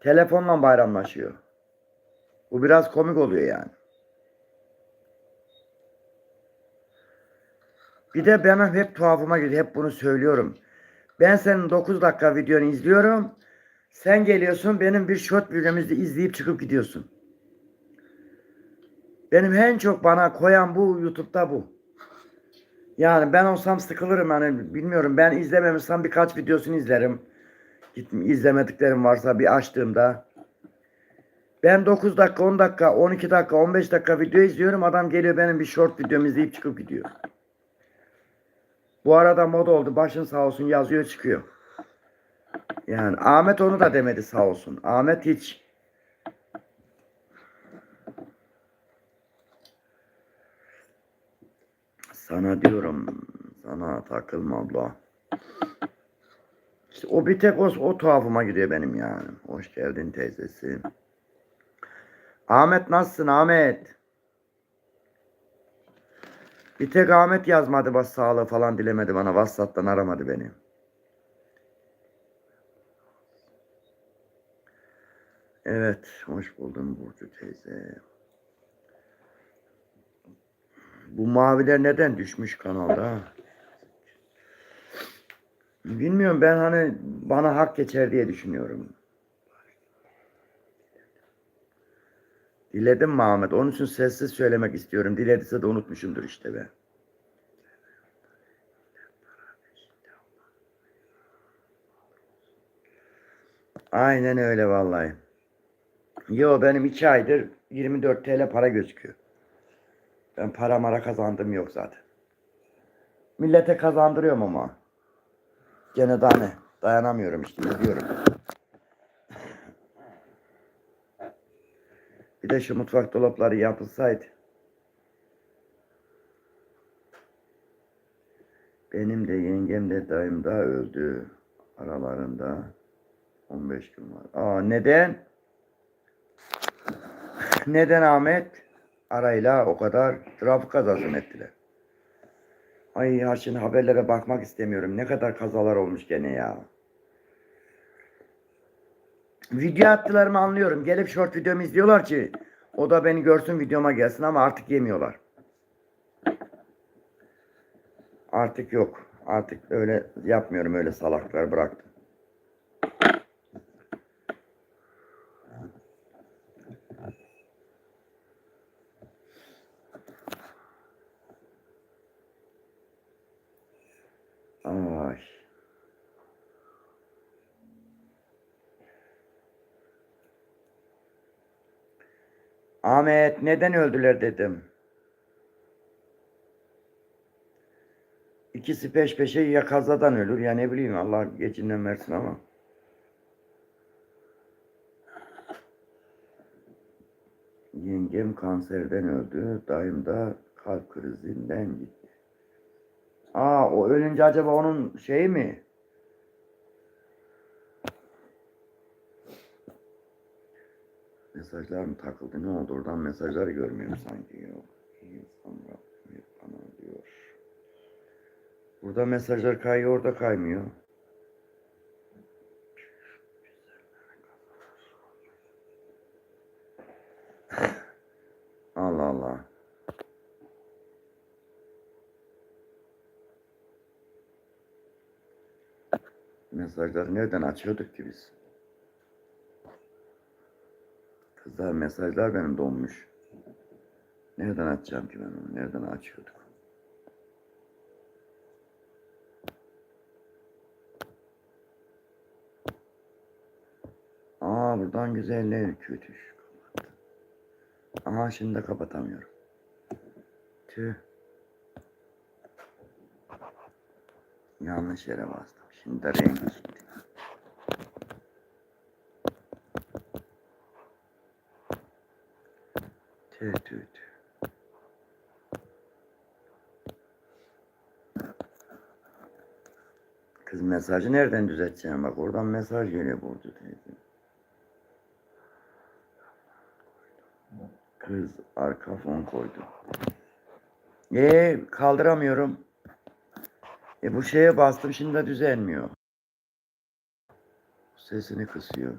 telefonla bayramlaşıyor. Bu biraz komik oluyor yani. Bir de benim hep tuhafıma gidiyor. Hep bunu söylüyorum. Ben senin 9 dakika videonu izliyorum. Sen geliyorsun benim bir short videomuzu izleyip çıkıp gidiyorsun. Benim en çok bana koyan bu YouTube'da bu. Yani ben olsam sıkılırım hani bilmiyorum ben izlememişsem birkaç videosunu izlerim. İzlemediklerim varsa bir açtığımda. Ben 9 dakika, 10 dakika, 12 dakika, 15 dakika video izliyorum. Adam geliyor benim bir short videomu izleyip çıkıp gidiyor. Bu arada moda oldu. Başın sağ olsun yazıyor çıkıyor. Yani Ahmet onu da demedi sağ olsun. Ahmet hiç. Sana diyorum. Sana takılma abla. İşte o bir tek o, o tuhafıma gidiyor benim yani. Hoş geldin teyzesi. Ahmet nasılsın Ahmet? Bir tek Ahmet yazmadı bas sağlığı falan dilemedi bana. WhatsApp'tan aramadı beni. Evet, hoş buldum Burcu teyze. Bu maviler neden düşmüş kanalda? Bilmiyorum ben hani bana hak geçer diye düşünüyorum. Diledim mi Ahmet? Onun için sessiz söylemek istiyorum. Dilediyse de unutmuşumdur işte be. Aynen öyle vallahi. Yo benim iki aydır 24 TL para gözüküyor. Ben para mara kazandım yok zaten. Millete kazandırıyorum ama. Gene daha ne? Dayanamıyorum işte gidiyorum. Bir de şu mutfak dolapları yapılsaydı. Benim de yengem de dayım da öldü. Aralarında 15 gün var. Aa neden? Neden Ahmet? Arayla o kadar trafik kazası ettiler. Ay ya şimdi haberlere bakmak istemiyorum. Ne kadar kazalar olmuş gene ya. Video attılar mı anlıyorum. Gelip short videomu izliyorlar ki o da beni görsün videoma gelsin ama artık yemiyorlar. Artık yok. Artık öyle yapmıyorum öyle salaklar bıraktım. Ay. Ahmet neden öldüler dedim. İkisi peş peşe ya kazadan ölür ya ne bileyim Allah geçinden versin ama. Yengem kanserden öldü. Dayım da kalp krizinden gitti. Aa o ölünce acaba onun şeyi mi? Mesajlar mı takıldı? Ne oldu? Oradan mesajları görmüyorum sanki. Yok. İyi sonra bir bana diyor. Burada mesajlar kayıyor, orada kaymıyor. Allah Allah. Mesajları nereden açıyorduk ki biz? Kızlar mesajlar benim donmuş. Nereden açacağım ki ben onu? Nereden açıyorduk? Aa buradan güzeller kötü. Kapattı. Aha şimdi de kapatamıyorum. Tüh. Yanlış yere bastım. Şimdi de rengi gitti. Tüh tüh. Kız mesajı nereden düzelteceğim? Bak oradan mesaj geliyor Burcu teyze. Kız arka fon koydu. Ee kaldıramıyorum. E bu şeye bastım şimdi de düzelmiyor. Sesini kısıyor.